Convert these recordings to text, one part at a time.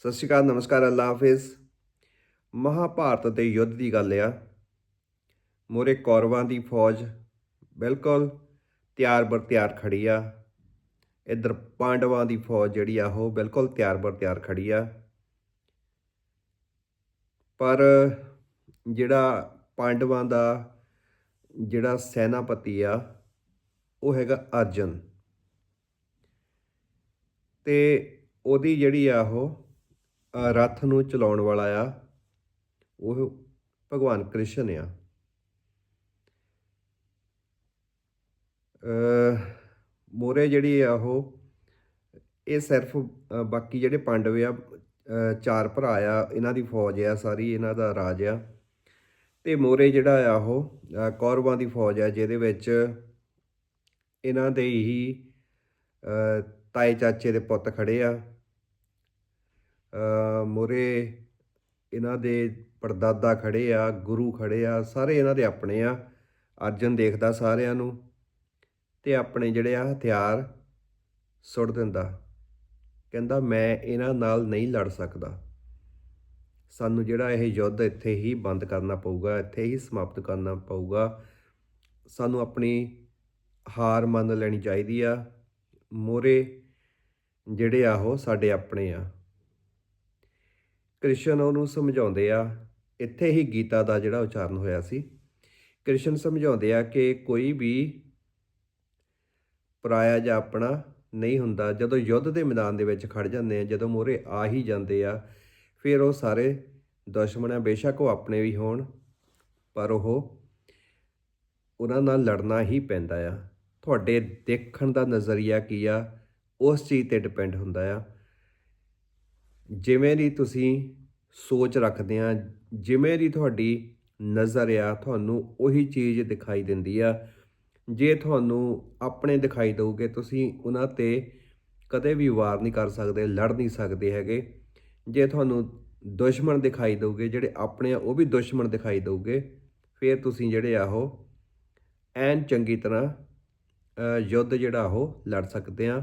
ਸਤਿ ਸ਼੍ਰੀ ਅਕਾਲ, ਨਮਸਕਾਰ, ਅੱਲਾ ਹਾਫਿਜ਼। ਮਹਾਭਾਰਤ ਦੇ ਯੁੱਧ ਦੀ ਗੱਲ ਆ। ਮੋਰੇ ਕੌਰਵਾਂ ਦੀ ਫੌਜ ਬਿਲਕੁਲ ਤਿਆਰ ਬਰ ਤਿਆਰ ਖੜੀ ਆ। ਇਧਰ ਪਾਂਡਵਾਂ ਦੀ ਫੌਜ ਜਿਹੜੀ ਆ, ਉਹ ਬਿਲਕੁਲ ਤਿਆਰ ਬਰ ਤਿਆਰ ਖੜੀ ਆ। ਪਰ ਜਿਹੜਾ ਪਾਂਡਵਾਂ ਦਾ ਜਿਹੜਾ ਸੈਨਾਪਤੀ ਆ, ਉਹ ਹੈਗਾ ਅਰਜਨ। ਤੇ ਉਹਦੀ ਜਿਹੜੀ ਆ, ਉਹ ਰੱਥ ਨੂੰ ਚਲਾਉਣ ਵਾਲਾ ਆ, ਉਹ ਭਗਵਾਨ ਕ੍ਰਿਸ਼ਨ ਆ। ਮੋਰੇ ਜਿਹੜੀ ਆ ਉਹ, ਇਹ ਸਿਰਫ ਬਾਕੀ ਜਿਹੜੇ ਪਾਂਡਵ ਆ ਚਾਰ ਭਰਾ ਆ, ਇਹਨਾਂ ਦੀ ਫੌਜ ਆ ਸਾਰੀ, ਇਹਨਾਂ ਦਾ ਰਾਜ ਆ। ਤੇ ਮੋਰੇ ਜਿਹੜਾ ਆ ਉਹ ਕੌਰਵਾਂ ਦੀ ਫੌਜ ਆ, ਜਿਹਦੇ ਵਿੱਚ ਇਹਨਾਂ ਦੇ ਹੀ ਤਾਏ ਚਾਚੇ ਦੇ ਪੁੱਤ ਖੜੇ ਆ। ਮੋਰੇ ਇਹਨਾਂ ਦੇ ਪੜਦਾਦਾ ਖੜੇ ਆ, ਗੁਰੂ ਖੜੇ ਆ, ਸਾਰੇ ਇਹਨਾਂ ਦੇ ਆਪਣੇ ਆ। ਅਰਜਨ ਦੇਖਦਾ ਸਾਰਿਆਂ ਨੂੰ ਤੇ ਆਪਣੇ ਜਿਹੜੇ ਆ ਹਥਿਆਰ ਸੁੱਟ ਦਿੰਦਾ। ਕਹਿੰਦਾ, ਮੈਂ ਇਹਨਾਂ ਨਾਲ ਨਹੀਂ ਲੜ ਸਕਦਾ। ਸਾਨੂੰ ਜਿਹੜਾ ਇਹ ਯੁੱਧ ਇੱਥੇ ਹੀ ਬੰਦ ਕਰਨਾ ਪਊਗਾ, ਇੱਥੇ ਹੀ ਸਮਾਪਤ ਕਰਨਾ ਪਊਗਾ। ਸਾਨੂੰ ਆਪਣੀ ਹਾਰ ਮੰਨ ਲੈਣੀ ਚਾਹੀਦੀ ਆ। ਮੋਰੇ ਜਿਹੜੇ ਆ ਉਹ ਸਾਡੇ ਆਪਣੇ ਆ। ਕ੍ਰਿਸ਼ਨ ਉਹਨੂੰ ਸਮਝਾਉਂਦੇ ਆ, ਇੱਥੇ ਹੀ ਗੀਤਾ ਦਾ ਜਿਹੜਾ ਉਚਾਰਨ ਹੋਇਆ ਸੀ। ਕ੍ਰਿਸ਼ਨ ਸਮਝਾਉਂਦੇ ਆ ਕਿ ਕੋਈ ਵੀ ਪਰਾਇਆ ਜਾਂ ਆਪਣਾ ਨਹੀਂ ਹੁੰਦਾ, ਜਦੋਂ ਯੁੱਧ ਦੇ ਮੈਦਾਨ ਦੇ ਵਿੱਚ ਖੜ ਜਾਂਦੇ ਆ, ਜਦੋਂ ਮੋਰੇ ਆ ਹੀ ਜਾਂਦੇ ਆ, ਫਿਰ ਉਹ ਸਾਰੇ ਦੁਸ਼ਮਣ ਆ ਬੇਸ਼ੱਕ ਉਹ ਆਪਣੇ ਵੀ ਹੋਣ, ਪਰ ਉਹ ਉਹਨਾਂ ਨਾਲ ਲੜਨਾ ਹੀ ਪੈਂਦਾ ਆ। ਤੁਹਾਡੇ ਦੇਖਣ ਦਾ ਨਜ਼ਰੀਆ ਕੀ ਆ? ਉਸ ਚੀਜ਼ ਤੇ ਡਿਪੈਂਡ ਹੁੰਦਾ ਆ। ਜਿਵੇਂ ਦੀ ਤੁਸੀਂ ਸੋਚ ਰੱਖਦੇ ਆ, ਜਿਵੇਂ ਦੀ ਤੁਹਾਡੀ ਨਜ਼ਰ ਆ, ਤੁਹਾਨੂੰ ਉਹੀ ਚੀਜ਼ ਦਿਖਾਈ ਦਿੰਦੀ ਆ। ਜੇ ਤੁਹਾਨੂੰ ਆਪਣੇ ਦਿਖਾਈ ਦਊਗੇ, ਤੁਸੀਂ ਉਹਨਾਂ ਤੇ ਕਦੇ ਵੀ ਵਾਰ ਨਹੀਂ ਕਰ ਸਕਦੇ, ਲੜ ਨਹੀਂ ਸਕਦੇ ਹੈਗੇ। ਜੇ ਤੁਹਾਨੂੰ ਦੁਸ਼ਮਣ ਦਿਖਾਈ ਦਊਗੇ, ਜਿਹੜੇ ਆਪਣੇ ਆ, ਉਹ ਵੀ ਦੁਸ਼ਮਣ ਦਿਖਾਈ ਦਊਗੇ, ਫਿਰ ਤੁਸੀਂ ਜਿਹੜੇ ਆ ਉਹ ਐਨ ਚੰਗੀ ਤਰ੍ਹਾਂ ਯੁੱਧ ਜਿਹੜਾ ਉਹ ਲੜ ਸਕਦੇ ਆ।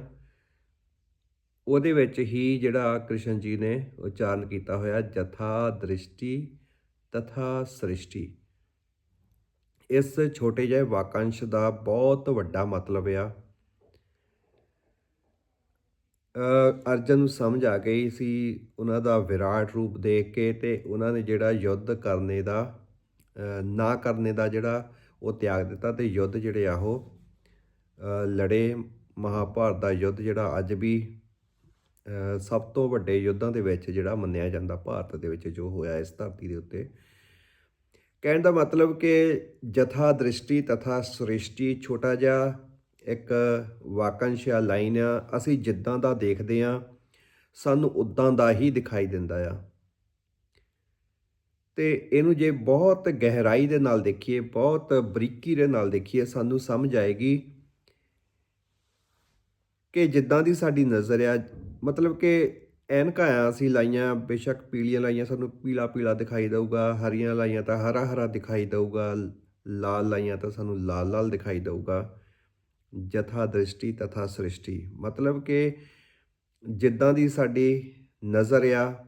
ਉਹਦੇ ਵਿੱਚ ਹੀ ਜਿਹੜਾ ਕ੍ਰਿਸ਼ਨ ਜੀ ਨੇ ਉਚਾਰਨ ਕੀਤਾ ਹੋਇਆ, ਜਥਾ ਦ੍ਰਿਸ਼ਟੀ ਤਥਾ ਸ੍ਰਿਸ਼ਟੀ। ਇਸ ਛੋਟੇ ਜਿਹੇ ਵਾਕੰਸ਼ ਦਾ ਬਹੁਤ ਵੱਡਾ ਮਤਲਬ ਆ। ਅਰਜਨ ਨੂੰ ਸਮਝ ਆ ਗਈ ਸੀ ਉਹਨਾਂ ਦਾ ਵਿਰਾਟ ਰੂਪ ਦੇਖ ਕੇ ਤੇ ਉਹਨਾਂ ਨੇ ਜਿਹੜਾ ਯੁੱਧ ਕਰਨੇ ਦਾ ਨਾ ਕਰਨੇ ਦਾ ਜਿਹੜਾ ਉਹ ਤਿਆਗ ਦਿੱਤਾ ਤੇ ਯੁੱਧ ਜਿਹੜੇ ਆ ਉਹ ਲੜੇ ਮਹਾਭਾਰਤ ਦਾ ਯੁੱਧ ਜਿਹੜਾ ਅੱਜ ਵੀ ਸਭ ਤੋਂ ਵੱਡੇ ਯੁੱਧਾਂ ਦੇ ਵਿੱਚ ਜਿਹੜਾ ਮੰਨਿਆ ਜਾਂਦਾ ਭਾਰਤ ਦੇ ਵਿੱਚ ਜੋ ਹੋਇਆ ਇਸ ਧਰਤੀ ਦੇ ਉੱਤੇ। ਕਹਿਣ ਦਾ ਮਤਲਬ ਕਿ ਜਥਾ ਦ੍ਰਿਸ਼ਟੀ ਤਥਾ ਸ੍ਰਿਸ਼ਟੀ ਛੋਟਾ ਜਿਹਾ ਇੱਕ ਵਾਕੰਸ਼ ਆ ਲਾਈਨ ਆ, ਅਸੀਂ ਜਿੱਦਾਂ ਦਾ ਦੇਖਦੇ ਆ, ਸਾਨੂੰ ਉਦਾਂ ਦਾ ਹੀ ਦਿਖਾਈ ਦਿੰਦਾ ਆ। ਤੇ ਇਹਨੂੰ ਜੇ ਬਹੁਤ ਗਹਿਰਾਈ ਦੇ ਨਾਲ ਦੇਖੀਏ, ਬਹੁਤ ਬਰੀਕੀ ਦੇ ਨਾਲ ਦੇਖੀਏ, ਸਾਨੂੰ ਸਮਝ ਆਏਗੀ ਕਿ ਜਿੱਦਾਂ ਦੀ ਸਾਡੀ ਨਜ਼ਰ ਆ ਮਤਲਬ ਕਿ ਐਨਕਾਂ ਆ ਅਸੀਂ ਲਾਈਆਂ, ਬੇਸ਼ੱਕ ਪੀਲੀਆਂ ਲਾਈਆਂ ਸਾਨੂੰ ਪੀਲਾ ਪੀਲਾ ਦਿਖਾਈ ਦੇਊਗਾ, ਹਰੀਆਂ ਲਾਈਆਂ ਤਾਂ ਹਰਾ ਹਰਾ ਦਿਖਾਈ ਦੇਊਗਾ, ਲਾਲ ਲਾਈਆਂ ਤਾਂ ਸਾਨੂੰ ਲਾਲ ਲਾਲ ਦਿਖਾਈ ਦੇਊਗਾ। ਜਥਾ ਦ੍ਰਿਸ਼ਟੀ ਤਥਾ ਸ੍ਰਿਸ਼ਟੀ। ਮਤਲਬ ਕਿ ਜਿੱਦਾਂ ਦੀ ਸਾਡੀ ਨਜ਼ਰ ਆ,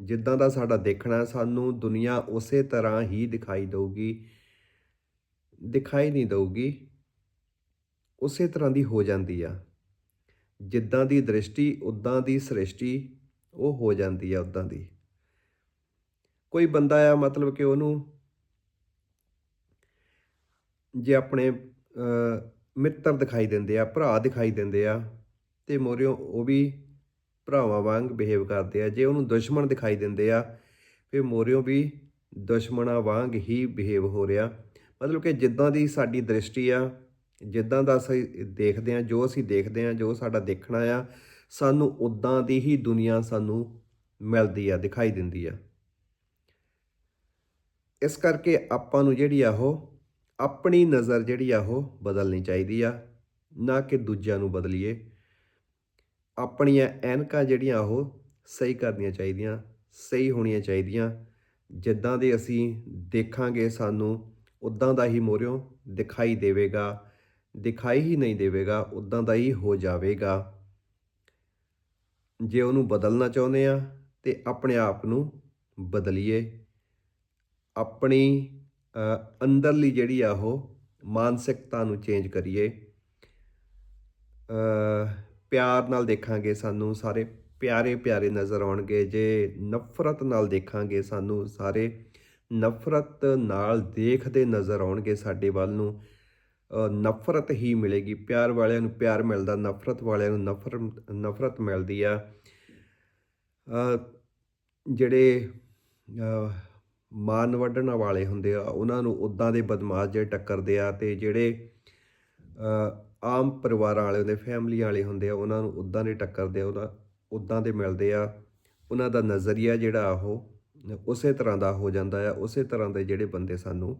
ਜਿੱਦਾਂ ਦਾ ਸਾਡਾ ਦੇਖਣਾ, ਸਾਨੂੰ ਦੁਨੀਆ ਉਸੇ ਤਰ੍ਹਾਂ ਹੀ ਦਿਖਾਈ ਦੇਊਗੀ, ਦਿਖਾਈ ਨਹੀਂ ਦਊਗੀ, ਉਸੇ ਤਰ੍ਹਾਂ ਦੀ ਹੋ ਜਾਂਦੀ ਆ। ਜਿੱਦਾਂ ਦੀ ਦ੍ਰਿਸ਼ਟੀ, ਉਦਾਂ ਦੀ ਸ੍ਰਿਸ਼ਟੀ, ਉਹ ਹੋ ਜਾਂਦੀ ਆ ਉਦਾਂ ਦੀ। ਕੋਈ ਬੰਦਾ ਆ, ਮਤਲਬ ਕਿ ਉਹਨੂੰ ਜੇ ਆਪਣੇ ਮਿੱਤਰ ਦਿਖਾਈ ਦਿੰਦੇ ਆ, ਭਰਾ ਦਿਖਾਈ ਦਿੰਦੇ ਆ, ਤੇ ਮੋਰਿਓ ਉਹ ਵੀ ਭਰਾਵਾਂ ਵਾਂਗ ਬਿਹੇਵ ਕਰਦੇ ਆ। ਜੇ ਉਹਨੂੰ ਦੁਸ਼ਮਣ ਦਿਖਾਈ ਦਿੰਦੇ ਆ, ਫਿਰ ਮੋਰਿਓ ਵੀ ਦੁਸ਼ਮਣਾਂ ਵਾਂਗ ਹੀ ਬਿਹੇਵ ਹੋ ਰਿਹਾ। ਮਤਲਬ ਕਿ ਜਿੱਦਾਂ ਦੀ ਸਾਡੀ ਦ੍ਰਿਸ਼ਟੀ ਆ ਜਿੱਦਾਂ ਦਾ ਅਸੀਂ ਦੇਖਦੇ ਹਾਂ, ਜੋ ਅਸੀਂ ਦੇਖਦੇ ਹਾਂ, ਜੋ ਸਾਡਾ ਦੇਖਣਾ ਆ, ਸਾਨੂੰ ਉਦਾਂ ਦੀ ਹੀ ਦੁਨੀਆ ਸਾਨੂੰ ਮਿਲਦੀ ਆ, ਦਿਖਾਈ ਦਿੰਦੀ ਆ। ਇਸ ਕਰਕੇ ਆਪਾਂ ਨੂੰ ਜਿਹੜੀ ਆ ਉਹ ਆਪਣੀ ਨਜ਼ਰ ਜਿਹੜੀ ਆ ਉਹ ਬਦਲਣੀ ਚਾਹੀਦੀ ਆ, ਨਾ ਕਿ ਦੂਜਿਆਂ ਨੂੰ ਬਦਲੀਏ। ਆਪਣੀਆਂ ਐਨਕਾਂ ਜਿਹੜੀਆਂ ਉਹ ਸਹੀ ਕਰਨੀਆਂ ਚਾਹੀਦੀਆਂ, ਸਹੀ ਹੋਣੀਆਂ ਚਾਹੀਦੀਆਂ। ਜਿੱਦਾਂ ਦੇ ਅਸੀਂ ਦੇਖਾਂਗੇ, ਸਾਨੂੰ ਉਦਾਂ ਦਾ ਹੀ ਮੋਰਿਓ ਦਿਖਾਈ ਦੇਵੇਗਾ। ਦਿਖਾਈ ਹੀ ਨਹੀਂ ਦੇਵੇਗਾ ਉਦਾਂ ਦਾ ਹੀ ਹੋ ਜਾਵੇਗਾ। ਜੇ ਉਹਨੂੰ ਬਦਲਣਾ ਚਾਹੁੰਦੇ ਆ, ਤੇ ਆਪਣੇ ਆਪ ਨੂੰ ਬਦਲੀਏ। ਆਪਣੀ ਅੰਦਰਲੀ ਜਿਹੜੀ ਆ ਉਹ ਮਾਨਸਿਕਤਾ ਨੂੰ ਚੇਂਜ ਕਰੀਏ। ਪਿਆਰ ਨਾਲ ਦੇਖਾਂਗੇ ਸਾਨੂੰ, ਸਾਰੇ ਪਿਆਰੇ ਪਿਆਰੇ ਨਜ਼ਰ ਆਉਣਗੇ। ਜੇ ਨਫ਼ਰਤ ਨਾਲ ਦੇਖਾਂਗੇ ਸਾਨੂੰ, ਸਾਰੇ ਨਫ਼ਰਤ ਨਾਲ ਦੇਖਦੇ ਨਜ਼ਰ ਆਉਣਗੇ ਸਾਡੇ ਵੱਲ ਨੂੰ। ਨਫ਼ਰਤ ਹੀ ਮਿਲੇਗੀ। ਪਿਆਰ ਵਾਲਿਆਂ ਨੂੰ ਪਿਆਰ ਮਿਲਦਾ ਨਫ਼ਰਤ ਵਾਲਿਆਂ ਨੂੰ ਨਫ਼ਰਤ ਨਫ਼ਰਤ ਮਿਲਦੀ ਆ। ਜਿਹੜੇ ਅ, ਮਾਨ ਵੱਢਣ ਵਾਲੇ ਹੁੰਦੇ ਆ ਉਹਨਾਂ ਨੂੰ ਉਦਾਂ ਦੇ ਬਦਮਾਸ਼ ਜਿਹੜੇ ਟੱਕਰਦੇ ਆ ਤੇ ਜਿਹੜੇ ਆਮ ਪਰਿਵਾਰਾਂ ਵਾਲੇ ਹੁੰਦੇ ਫੈਮਲੀ ਵਾਲੇ ਹੁੰਦੇ ਆ ਉਹਨਾਂ ਨੂੰ ਉਦਾਂ ਦੇ ਟੱਕਰਦੇ ਆ ਉਹਦਾ ਉਦਾਂ ਦੇ ਮਿਲਦੇ ਆ। ਉਹਨਾਂ ਦਾ ਨਜ਼ਰੀਆ ਜਿਹੜਾ ਉਹ ਉਸੇ ਤਰ੍ਹਾਂ ਦਾ ਹੋ ਜਾਂਦਾ ਆ ਉਸੇ ਤਰ੍ਹਾਂ ਦੇ ਜਿਹੜੇ ਬੰਦੇ ਸਾਨੂੰ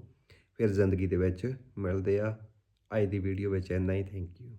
ਫਿਰ ਜ਼ਿੰਦਗੀ ਦੇ ਵਿੱਚ ਮਿਲਦੇ ਆ। ਅੱਜ ਦੀ ਵੀਡੀਓ ਵਿੱਚ ਇੰਨਾ ਹੀ ਥੈਂਕ ਯੂ